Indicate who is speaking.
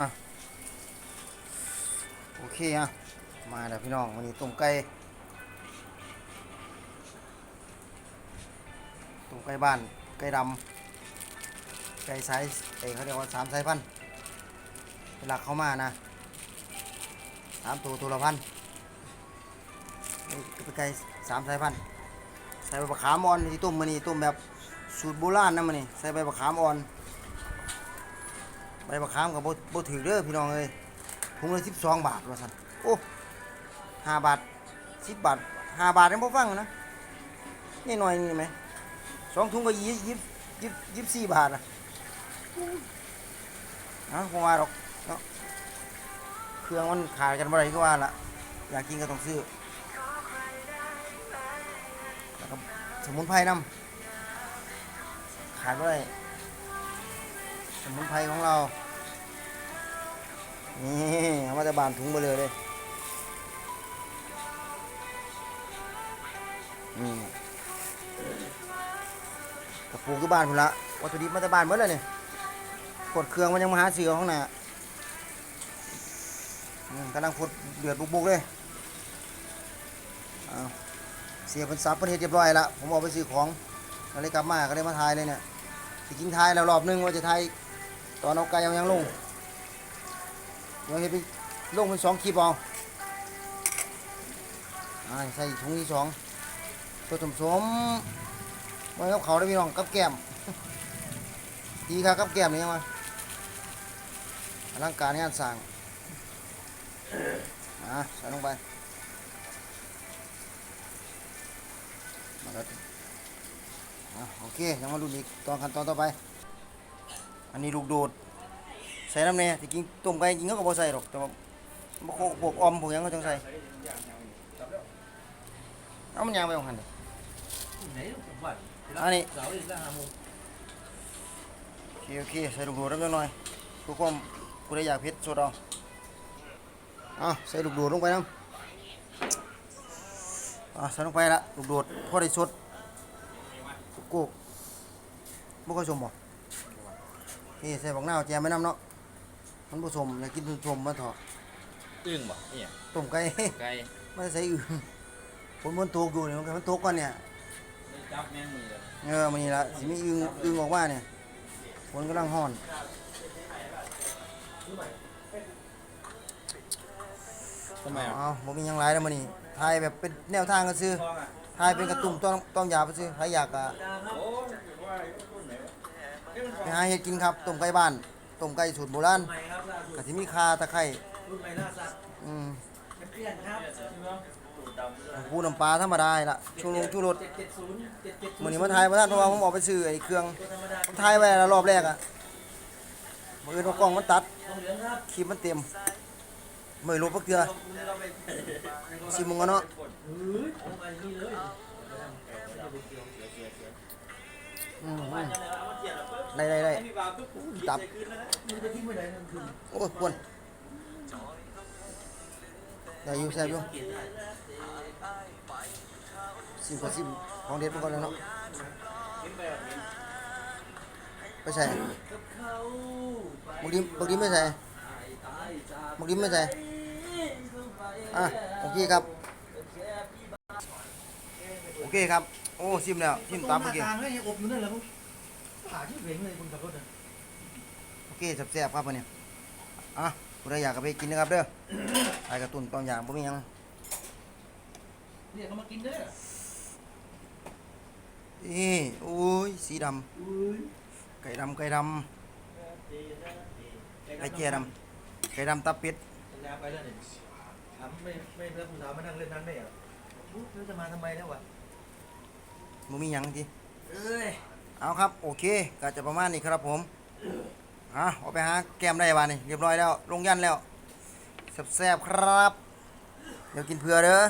Speaker 1: อะโอเคอะมาแล้วพี่น้องวันนี้ต้มไก่ต้มไก่บ้านไก่ดำไก่สายเอยเขาเรียกว่าสามสายพันธุ์เวลาเข้ามานะสามตัวตัวละพันนี่เป็นไก่สามสายพันธุ์ใส่ใบมะขามอ่อนที่ต้มมานี่ต้มแบบสูตรโบราณนะมันนี่ใส่ใบมะขามอ่อน ใบมะขามกับโบถือเด้อพี่น้องเอ้ยถุงละสิบสองบาทว่าสันโอ้ห้าบาทสิบบาทห้าบาทยังพอฟังนะนี่หน่อยนี่ไหมสองถุงก็ยี่สิบยี่สิบยิบสี่บาทอะนะผมว่าหรอกเนาะเครื่องมันขายกันบ่ได้ก็ว่าละอยากกินก็ต้องซื้อแล้วก็สมุนไพรนำขาดบ่ได้ส มุนไพรของเรา นี่เอามาจะบานถุงไปเลยเลยนี่กระปูคือบ้านพุ่นละวัตถุดิบมาจะบานหมดเลยเนี่ยกดเครื่องมันยังมาหาเสือข้างหน้ากำลังพดเดือดบุกๆเลยเสียเป็นซับเป็นเฮ็ดเรียบร้อยละผมเอาไปซื้อของก็เลยกลับมาก็เลยมาทายเลยเนี่ยที่จริงทายแล้วรอบนึงว่าจะทาย ตอนเอาไก่เอายังลงเดี๋ยวเห็นไปลงเป็นสองคลิปเอาใส่ถุงที่สองตัวสมสมไว้กับเขาได้พี่น้องกับแก้มดีครับกับแก้มนี่มาอลังการงานสร้างอ่าใส่ลงไปมาแล้วโอเคยังมาดูอีกตอนขั้นตอนต่อไป อันนี้ลูกโดด ใส่น้ำเนี่ยที่กินต้มไก่จริงเขาก็บ่ใส่หรอก แต่ว่าบ่โคพวกออมพวกหยังก็ต้องใส่เอามันยางไปของหันเด้อ
Speaker 2: ไหนผมฝัน
Speaker 1: อันนี้
Speaker 2: โอ
Speaker 1: เคโอเคใส่ลูกโดดแล้วหน่อยเพื่อความผู้ใดอยากเผ็ดสดเอาอะใส่ลูกโดดลงไปน้ำอะใส่ลงไปละลูกโดดพอได้สดโกูบ่ค่อยสมบ่ นี่ใส่บักนาวแจมไว้น้ำเนาะมันผสมอยากกินสมๆมาเถอะ
Speaker 2: อึ้งบ่เนี่ย
Speaker 1: ต้มไก่
Speaker 2: ไก่
Speaker 1: ไม่ใส่อื่นฝนมันตกอยู่เนี่ยมันตกก่อนเนี่ย
Speaker 2: ไม่จับแม่งมือเลย
Speaker 1: เออมันนี่ละสิมีอึงอึงออกมาเนี่ยฝนกำลังห้อน
Speaker 2: ทำไมอะ
Speaker 1: เอ้าวบ่มีหยังหลายแล้วมื้อนี้ถ่ายแบบเป็นแนวทางก็ซื้อถ่ายเป็นกระตุ้มต้องต้องยาไปซื้อใครอยากก็ ไปหาเฮ็ดกินครับต้มไก่บ้านต้มไก่สูตรโบราณ
Speaker 2: ใหม่ครับล่าสุด
Speaker 1: ก็สิมีข่าตะไคร้
Speaker 2: รุ่นใหม่ล่าสัตว์
Speaker 1: อืม
Speaker 2: เปลี่ยนครับ
Speaker 1: ปูน้ำปลาธรรมดาล่ะชูรสชูรส
Speaker 2: เจ็ดเจ็ดศูนย์เจ็ดเจ็ด
Speaker 1: มื้อนี้มาถ่ายบ่ทันเพราะว่าผมออกไปซื้อไอ้เครื่อง
Speaker 2: ตัวธรรมดา
Speaker 1: ผมถ่ายไว้แล้วรอบแรกอะมื้ออื่นว่ากล้องมันตัด
Speaker 2: ค
Speaker 1: ลิปมันเต็มไม่รู้ปักเกลือสิมึงกันเนาะ
Speaker 2: อาไปนี่เลย
Speaker 1: อืมได้ได้ได้ตับโอ้ยควรได้อยู่แซ่บอยู่ซิมกับซิมของเด็ดมันก่อนเลยเนาะไปใส่
Speaker 2: บเขา
Speaker 1: บางทีบางทีไม่ใส่
Speaker 2: ตายจาก
Speaker 1: บางทีไม่ใส่อะโอเคครับ โอเคครับ โอ้ซิมแล้วซิมตามเมื่อกี้
Speaker 2: ทางให้อบอยู่นั่นแหละผมหาที่เพ่งเลยคนขับรถอะ
Speaker 1: โอเคแซ่บๆครับวันนี้อะผู้ใดอยากก็ไปกินนะครับเด้อไอ้กระตุนตอนอย่างบ่มีหยัง
Speaker 2: เนี่ยเขามากินเด้อ
Speaker 1: นี่โอ้ยสีดำ
Speaker 2: อุ้ย
Speaker 1: ไก่ดำไก่ดำไก่เจียดำไก่ดำตาเป็ด
Speaker 2: น้ำไปแล้วเนี่ยถามไม่ไม่แล้วคุณถามมานั่งเล่นนั้นได้เหรอปุ๊บแล้วจะมาทำไมแล้ววะ
Speaker 1: บ่มีหยังที
Speaker 2: เอ้ย
Speaker 1: เอาครับ โอเคก็จะประมาณนี้ครับผมอะเอาไปหาแก้มได้บ้านี่เรียบร้อยแล้ว ลงยันแล้วแซ่บๆครับเดี๋ยวกินเผื่อเด้อ